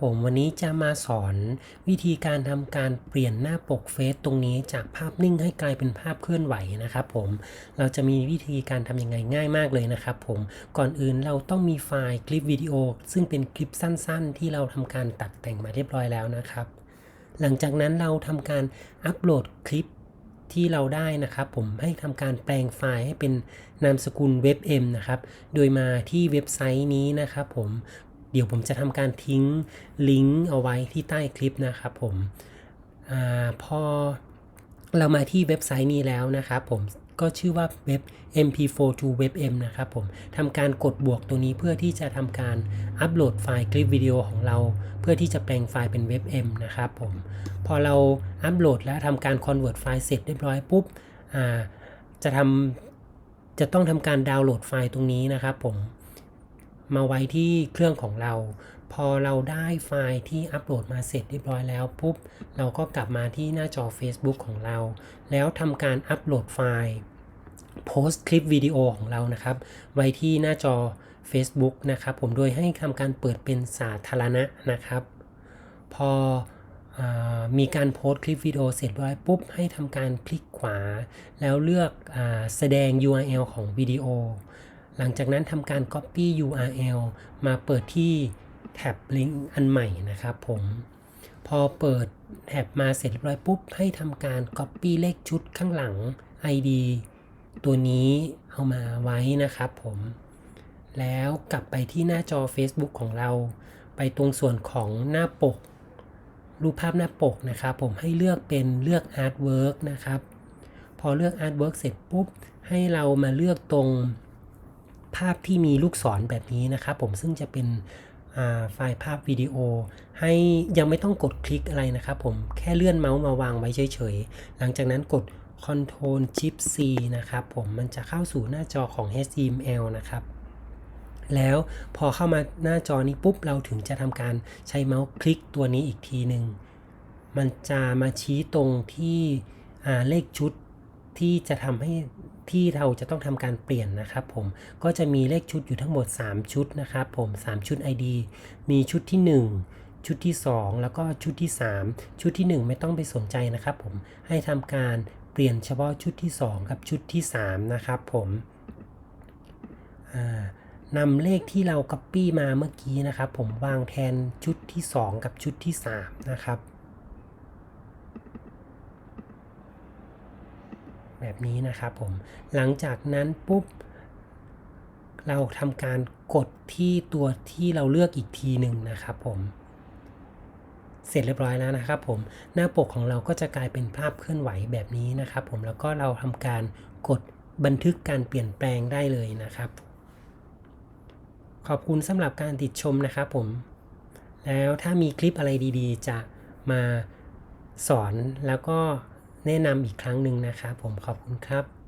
ผมวันนี้จะมาสอนวิธีการทำการเปลี่ยนหน้าปกเฟซตรงนี้จากภาพนิ่งให้กลายเป็นภาพเคลื่อนไหวนะครับผมเราจะมีวิธีการทำยังไงง่ายมากเลยนะครับผมก่อนอื่นเราต้องมีไฟล์คลิปวิดีโอ ซึ่งเป็นคลิปสั้นๆ ที่เราทำการตัดแต่งมาเรียบร้อยแล้วนะครับ หลังจากนั้นเราทำการอัปโหลดคลิปที่เราได้นะครับผมให้ทำการแปลงไฟล์ให้เป็นนามสกุล WebM นะครับ โดยมาที่เว็บไซต์นี้นะครับผม เดี๋ยวผมจะทำการทิ้งลิงก์เอาไว้ที่ใต้คลิปนะครับผมอพอเรามาที่เว็บไซต์นี้แล้วนะครับผมก็ชื่อว่าเว็บ mp4to webm นะครับผมทำการกดบวกตัวนี้เพื่อที่จะทำการอัปโหลดไฟล์คลิปวิดีโอของเรา เพื่อที่จะแปลงไฟล์เป็น webm นะครับผมพอเราอัปโหลดและทำการ convert ไฟล์เสร็จเรียบร้อยปุ๊บจะทำจะต้องทำการดาวน์โหลดไฟล์ตรงนี้นะครับผม มาไว้ที่เครื่องของเรา พอเราได้ไฟล์ที่อัปโหลดมาเสร็จเรียบร้อยแล้วปุ๊บ เราก็กลับมาที่หน้าจอ Facebook ของเรา แล้วทำการอัปโหลดไฟล์โพสต์คลิปวิดีโอของเรานะครับ ไว้ที่หน้าจอ Facebook นะครับ ผมโดยให้ทำการเปิดเป็นสาธารณะนะครับ พออมีการโพสต์คลิปวิดีโอเสร็จเรียบร้อยปุ๊บ ให้ทำการคลิกขวา แล้วเลือกอแสดง URL ของวิดีโอ หลังจากนั้นทำการ Copy URL มาเปิดที่แท็บลิงก์อันใหม่นะครับผมพอเปิดแท็บมาเสร็จเรียบร้อยปุ๊บ ให้ทำการ Copy เลขชุดข้างหลัง ID ตัวนี้เอามาไว้นะครับผม แล้วกลับไปที่หน้าจอ Facebook ของเรา ไปตรงส่วนของหน้าปก รูปภาพหน้าปกนะครับผมให้เลือกเป็นเลือก Artwork นะครับ พอเลือก Artwork เสร็จปุ๊บ ให้เรามาเลือกตรง ภาพที่มีลูกศรแบบนี้นะครับ ผมซึ่งจะเป็นไฟล์ภาพวิดีโอ ให้ยังไม่ต้องกดคลิกอะไรนะครับ ผมแค่เลื่อนเมาส์มาวางไว้เฉยๆ หลังจากนั้นกด Ctrl Shift C นะครับ ผมมันจะเข้าสู่หน้าจอของ HTML นะครับแล้วพอเข้ามาหน้าจอนี้ปุ๊บเราถึงจะทำการใช้เมาส์คลิกตัวนี้อีกทีหนึ่งมันจะมาชี้ตรงที่เลขชุดที่จะทำให้ ที่เราจะต้องทำการเปลี่ยนนะครับผมก็จะมีเลขชุดอยู่ทั้งหมด 3 ชุดนะครับผม 3 ชุด ID มีชุดที่ 1 ชุดที่ 2 แล้วก็ชุดที่ 3 ชุดที่ 1 ไม่ต้องไปสนใจนะครับผมให้ทำการเปลี่ยนเฉพาะชุดที่ 2 กับชุดที่ 3 นะครับผมนำเลขที่เรา Copy มาเมื่อกี้นะครับ ผมวางแทนชุดที่ 2 กับชุดที่ 3 นะครับ แบบนี้นะครับผม หลังจากนั้นปุ๊บ เราทำการกดที่ตัวที่เราเลือกอีกทีหนึ่งนะครับผม เสร็จเรียบร้อยแล้วนะครับผม หน้าปกของเราก็จะกลายเป็นภาพเคลื่อนไหวแบบนี้นะครับผม แล้วก็เราทำการกดบันทึกการเปลี่ยนแปลงได้เลยนะครับ ขอบคุณสำหรับการติดชมนะครับผม แล้วถ้ามีคลิปอะไรดีๆ จะมาสอนแล้วก็ แนะนำอีกครั้งหนึ่งนะครับผมขอบคุณครับ